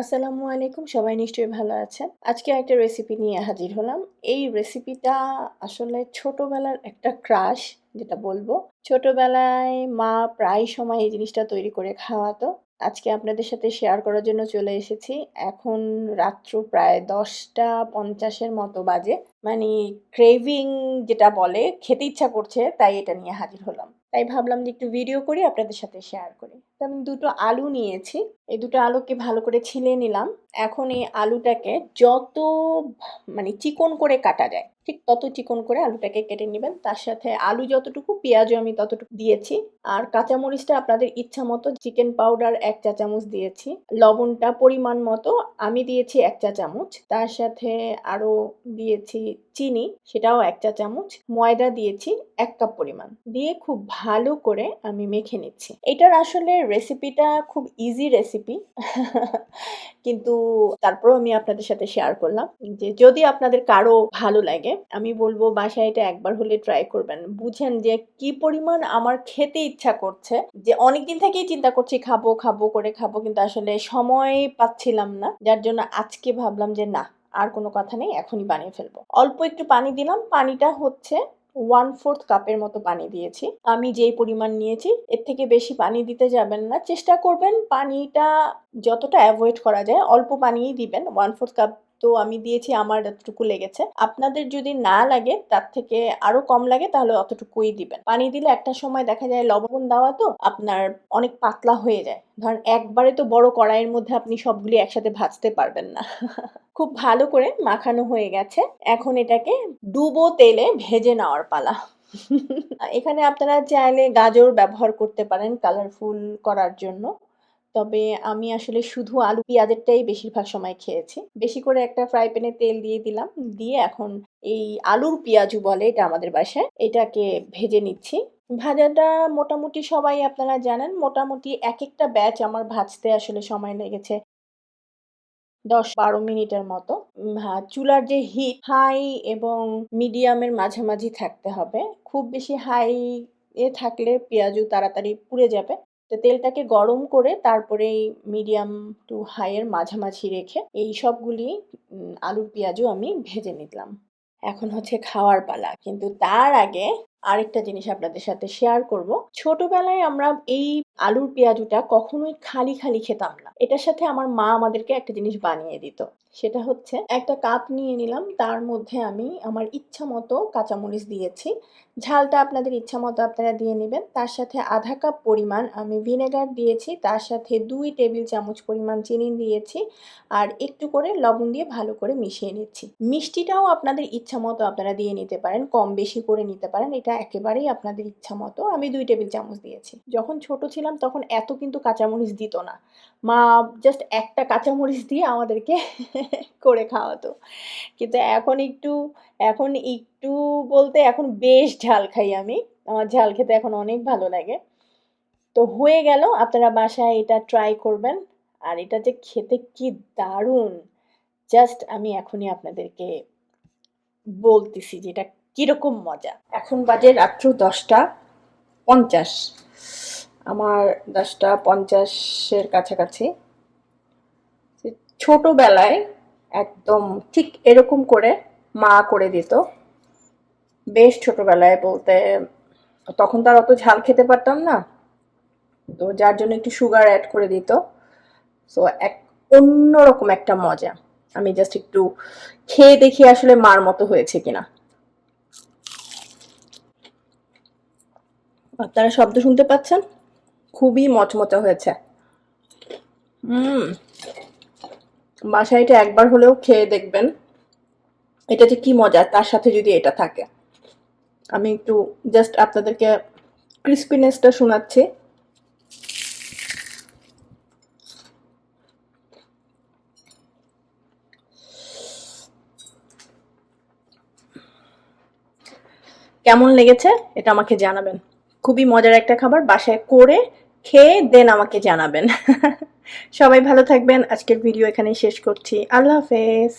আসসালামু আলাইকুম, সবাই নিশ্চয়ই ভালো আছেন। আজকে একটা রেসিপি নিয়ে হাজির হলাম। এই রেসিপিটা আসলে ছোটবেলার একটা ক্রাশ যেটা বলব। ছোটবেলায় মা প্রায় সময় এই জিনিসটা তৈরি করে খাওয়াতো। আজকে আপনাদের সাথে শেয়ার করার জন্য চলে এসেছি। এখন রাত্র প্রায় দশটা পঞ্চাশের মতো বাজে। মানে ক্রেভিং যেটা বলে, খেতে ইচ্ছা করছে, তাই এটা নিয়ে হাজির হলাম। তাই ভাবলাম যে একটু ভিডিও করি, আপনাদের সাথে শেয়ার করি। তো আমি দুটো আলু নিয়েছি। এই দুটো আলুকে ভালো করে ছিলে নিলাম। এখন এই আলুটাকে যত মানে চিকন করে কাটা যায়, ঠিক তত চিকন করে আলুটাকে কেটে নেবেন। তার সাথে আলু যতটুকু, পেঁয়াজও আমি ততটুকু দিয়েছি। আর কাঁচামরিচটা আপনাদের ইচ্ছা মতো চিকেন পাউডার এক চা চামচ দিয়েছি। লবণটা পরিমাণ মতো আমি দিয়েছি এক চা চামচ তার সাথে আরও দিয়েছি চিনি, সেটাও এক চা চামচ, ময়দা দিয়েছি এক কাপ পরিমাণ। দিয়ে খুব ভালো করে আমি মেখে নিচ্ছি। এটার আসলে রেসিপিটা খুব ইজি রেসিপি কিন্তু তারপরেও আমি আপনাদের সাথে শেয়ার করলাম যে যদি আপনাদের কারও ভালো লাগে, আমি বলব বাসায় এটা একবার হলে ট্রাই করবেন। বুঝেন যে কি পরিমাণ আমার খেতে ইচ্ছা করছে, যে অনেকদিন থেকেই চিন্তা করছি খাব খাব, করে খাব, কিন্তু আসলে সময় পাচ্ছিলাম না। যার জন্য আজকে ভাবলাম যে না আর কোনো কথা নেই, এখনই বানিয়ে ফেলব। অল্প একটু পানি দিলাম, পানিটা হচ্ছে ওয়ান ফোর্থ কাপের মতো পানি দিয়েছি। আমি যেই পরিমাণ নিয়েছি, এর থেকে বেশি পানি দিতে যাবেন না। চেষ্টা করবেন পানিটা যতটা অ্যাভয়েড করা যায়, অল্প পানিই দিবেন। ওয়ান ফোর্থ কাপ তো আমি দিয়েছি, আমার এতটুকু লেগেছে। আপনাদের যদি না লাগে, তার থেকে আরও কম লাগে, তাহলে অতটুকুই দিবেন। পানি দিলে একটা সময় দেখা যায় লবণ দেওয়া তো আপনার অনেক পাতলা হয়ে যায়। ধরেন একবারে তো বড় কড়াইয়ের মধ্যে আপনি সবগুলি একসাথে ভাজতে পারবেন না। খুব ভালো করে মাখানো হয়ে গেছে। এখন এটাকে ডুবো তেলে ভেজে নেওয়ার পালা। এখানে আপনারা চাইলে গাজর ব্যবহার করতে পারেন কালারফুল করার জন্য। তবে আমি আসলে শুধু আলু পেঁয়াজেরটাই বেশিরভাগ সময় খেয়েছি। বেশি করে একটা ফ্রাই প্যানে তেল দিয়ে দিলাম। দিয়ে এখন এই আলুর পেঁয়াজু বলে এটা আমাদের বাসায়, এটাকে ভেজে নিচ্ছি। ভাজাটা মোটামুটি সবাই আপনারা জানেন। মোটামুটি এক একটা ব্যাচ আমার ভাজতে আসলে সময় লেগেছে। দশ বারো মিনিটের মতো। হ্যাঁ চুলার যে হিট হাই এবং মিডিয়ামের মাঝামাঝি থাকতে হবে। খুব বেশি হাই এ থাকলে পেঁয়াজু তাড়াতাড়ি পুড়ে যাবে। তো তেলটাকে গরম করে তারপরে মিডিয়াম টু হাইয়ের মাঝামাঝি রেখে এই সবগুলি আলুর পেঁয়াজও আমি ভেজে নিলাম। এখন হচ্ছে খাওয়ার পালা। কিন্তু তার আগে আরেকটা জিনিস আপনাদের সাথে শেয়ার করব। ছোটবেলায় আমরা এই আলুর পেঁয়াজুটা কখনোই খালি খালি খেতাম না। এটার সাথে আমার মা আমাদেরকে একটা জিনিস বানিয়ে দিত। সেটা হচ্ছে একটা কাপ নিয়ে নিলাম, তার মধ্যে আমি আমার ইচ্ছা মতো কাঁচামরিচ দিয়েছি। ঝালটা আপনাদের ইচ্ছা মতো আপনারা দিয়ে নেবেন। তার সাথে আধা কাপ পরিমাণ আমি ভিনেগার দিয়েছি, তার সাথে দুই টেবিল চামচ পরিমাণ চিনি দিয়েছি আর একটু করে লবণ দিয়ে ভালো করে মিশিয়ে নিচ্ছি। মিষ্টিটাও আপনাদের ইচ্ছা মতো আপনারা দিয়ে নিতে পারেন, কম বেশি করে নিতে পারেন, এটা একেবারেই আপনাদের ইচ্ছা মতো। আমি দুই টেবিল চামচ দিয়েছি। যখন ছোট ছিলাম তখন এত কিন্তু কাঁচামরিচ দিত না। মা জাস্ট একটা কাঁচামরিচ দিয়ে আমাদেরকে করে খাওয়াতো। কিন্তু এখন একটু এখন একটু বলতে এখন বেশ ঝাল খাই আমি। আমার ঝাল খেতে এখন অনেক ভালো লাগে। তো হয়ে গেল, আপনারা বাসায় এটা ট্রাই করবেন। আর এটা যে খেতে কি দারুণ! জাস্ট আমি এখনই আপনাদেরকে বলতেছি যে এটা কীরকম মজা। এখন বাজে রাত্র দশটা পঞ্চাশ। আমার দশটা পঞ্চাশের কাছাকাছি। ছোটোবেলায় একদম ঠিক এরকম করে মা করে দিত। বেশ ছোটোবেলায় বলতে তখন তার অত ঝাল খেতে পারতাম না। তো যার জন্য একটু সুগার অ্যাড করে দিত। সো এক অন্যরকম একটা মজা। আমি জাস্ট একটু খেয়ে দেখি আসলে মার মতো হয়েছে কিনা। আপনারা শব্দ শুনতে পাচ্ছেন? খুবই মচমচা হয়েছে। বাসায় এটা একবার হলেও খেয়ে দেখবেন। এটা যে কি মজা, তার সাথে যদি এটা থাকে। আমি একটু জাস্ট আপনাদেরকে ক্রিস্পিনেসটা শোনাচ্ছি। কেমন লেগেছে? এটা আমাকে জানাবেন। খুবই মজার একটা খাবার, বাসায় করে খেয়ে দেন আমাকে জানাবেন। সবাই ভালো থাকবেন, আজকের ভিডিও এখানেই শেষ করছি। আল্লাহ হাফেজ।